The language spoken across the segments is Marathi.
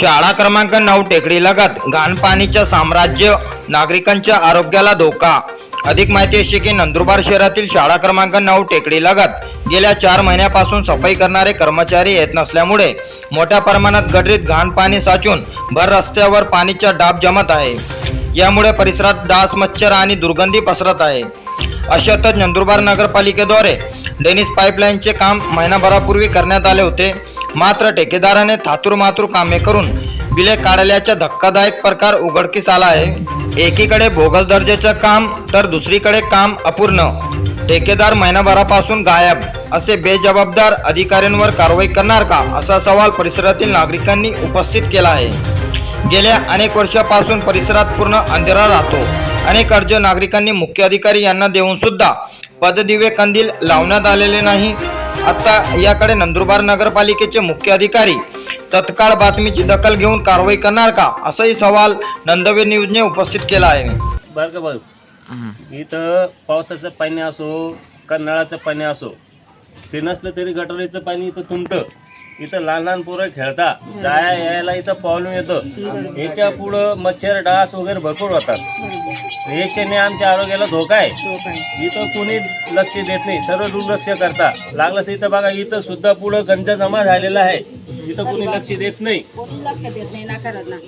शाळा क्रमांक नऊ टेकडी लगत. घाणपाणीच्या साम्राज्य नागरिकांच्या आरोग्याला धोका. अधिक माहिती अशी की नंदुरबार शहरातील शाळा क्रमांक नऊ टेकडी लगत. गेल्या चार महिन्यापासून सफाई करणारे कर्मचारी येत नसल्यामुळे मोठ्या प्रमाणात गटरीत घाण पाणी साचून भर रस्त्यावर पाणीचा डाब जमत आहे. यामुळे परिसरात डास मच्छर आणि दुर्गंधी पसरत आहे. अशातच नंदुरबार नगरपालिकेद्वारे डेनिस पाईपलाईनचे काम महिनाभरापूर्वी करण्यात आले होते. मात्र ठेकेदाराने थातूर मातूर कामे करून बिले काढल्याचा धक्कादायक प्रकार उघडकीस आला आहे. एकीकडे बोगस दर्जाचं काम तर दुसरीकडे काम अपूर्ण. ठेकेदार महिनाभरापासून गायब असे बेजबाबदार अधिकाऱ्यांवर कारवाई करणार का असा सवाल परिसरातील नागरिकांनी उपस्थित केला आहे. गेल्या अनेक वर्षापासून परिसरात पूर्ण अंधेरा राहतो. अनेक अर्ज नागरिकांनी मुख्य अधिकारी यांना देऊन सुद्धा पददिवे कंदील लावण्यात आलेले नाही. आता याकडे नंदुरबार नगरपालिकेचे मुख्य अधिकारी तत्काळ बातमीची दखल घेऊन कारवाई करणार का? असाही सवाल नंदवीर न्यूजने उपस्थित केला आहे. बरं का भाऊ? इथं पावसाचं पाणी असो का नळाचं पाणी असो ते नसलं तरी गटरीचं पाणी इथं तुंबतं इथं लहान लहान पोरं खेळता. जाया यायला इथं प्रॉब्लेम येतं. याच्या पुढं मच्छर डास वगैरे भरपूर होतात. याच्याने आमच्या आरोग्याला धोका आहे. इथं कोणी लक्ष देत नाही. सर्व दुर्लक्ष करता. लागलं तर इथं बघा इथं सुद्धा पुढं गंज जमा झालेला आहे. इथं कोणी लक्ष देत नाही. कोणी लक्ष देत नाही ना करत ना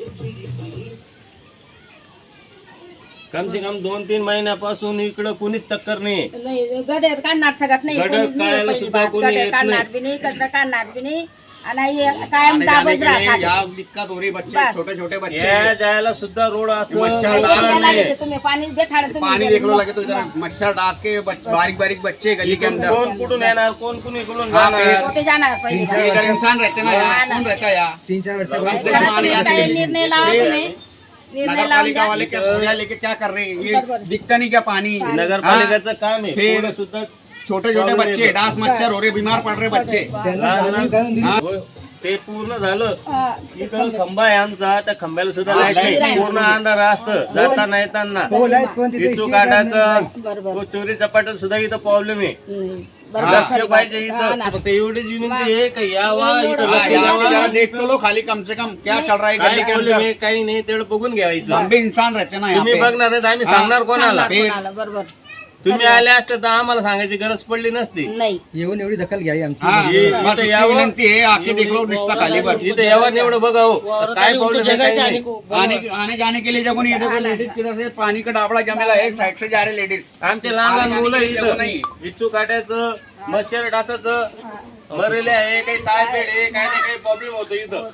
कम से कम दोन तीन महिन्यापासून इकडं कोणीच चक्कर नाही गडेर काढणार सगळ्यात नाही काढायला सुद्धा कोणी येत काढणार नाही. बी नाही कचरा काढणार बी नाही. आणि हे कायम दाबत राहा यहाँ दिक्कत हो रही बच्चे बस. छोटे छोटे बच्चे. या जायला सुद्धा रोड असं मच्छर डास. तुम्ही पाणी पानी लगे तो इधर मच्छर डास के बच- बारीक बारीक बच्चे गली के अंदर. कोण कुठून येणार कोण कुणी इकडून हाँ, जाणार? कुठे जाणार पहिले? इधर इंसान रहते ना यहाँ कौन रहता है यहाँ जरा तुम्ही काय निर्णय लावा तुम्ही. निर्णय नगर लावून पालिका द्या. वाले क्या लेके क्या कर रहे हैं? ये दिखता नहीं क्या पानी? नगरपालिकेचं काम आहे. फिर- पुढं सुद्धा छोटे छोटे बच्चे डास मच्छर हो रहे बीमार पड़ रहे बच्चे. होय. ते पूर्ण झालं. हा, इथं खंबा आहे आमचा त्या खंब्याला सुद्धा लाइट नाही. नाही. पूर्ण अंधार असतं. जाताना येताना. इथू काढायचं बरोबर. तो चोरी चपाट्यात सुद्धा इथं प्रॉब्लेम आहे. नाही. लक्ष बरोबर. पाहिजे. हा. इथं. फक्त एवढीच विनंती आहे का यावा इथं हाँ, लक्ष यहाँ पे द्यावं. जरा देख तो लो खाली कम से कम. क्या चल रहा है काय गली के प्रॉब्लेम अंदर? आहे काही नाही तेवढं बघून घ्यायचं. इंसान रहते ना यहाँ तुम्ही पे. बघणार नाही तर आम्ही सांगणार कोणाला? सांगणार कोणाला, बरोबर. तुम्ही आले असते तर आम्हाला सांगायची गरज पडली नसती. नाही. येऊन एवढी दखल घ्यावी आमची. हाँ इथं यावं. विनंती आके देख लो निस्ता खाली बस. इथं यावं एवढं बघा हो. काय प्रॉब्लेम आहे काही नाही. आने आने जाने के लिए जगह नहीं है देखो लेडीज किधर से पानी का डाबड़ा जमेला है साइड से जा रहे लेडीज. आमचे लहान लहान मुलं इथं. इच्छू काट्याचं मच्छर डासाचं मरेले आहे काही टायफाईड आहे काही नाही काही प्रॉब्लेम होतो इथं.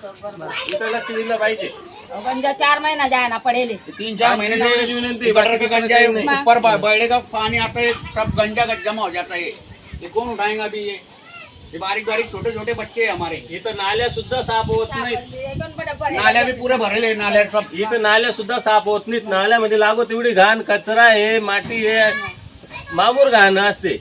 इथं लक्ष दिलं पाहिजे. गंजा चार महिना जाए ना पडेले. तीन चार महीने विनंती गटर के गंजा नहीं। ऊपर ब- बैठे का पानी आता है सब गंजा का जमा हो जाता है ये कौन उठाएगा अभी ये? ये बारीक बारीक छोटे छोटे बच्चे हैं हमारे. इथं नाल्या सुद्धा साफ होत नाहीत. नाल्या भी पूरे भरेले हैं, नाल्या सब. इथं नाल्या सुद्धा साफ होत नाहीत. नाल्यामध्ये लागो तेवढी घाण कचरा आहे माती आहे. मामूर घाण असते.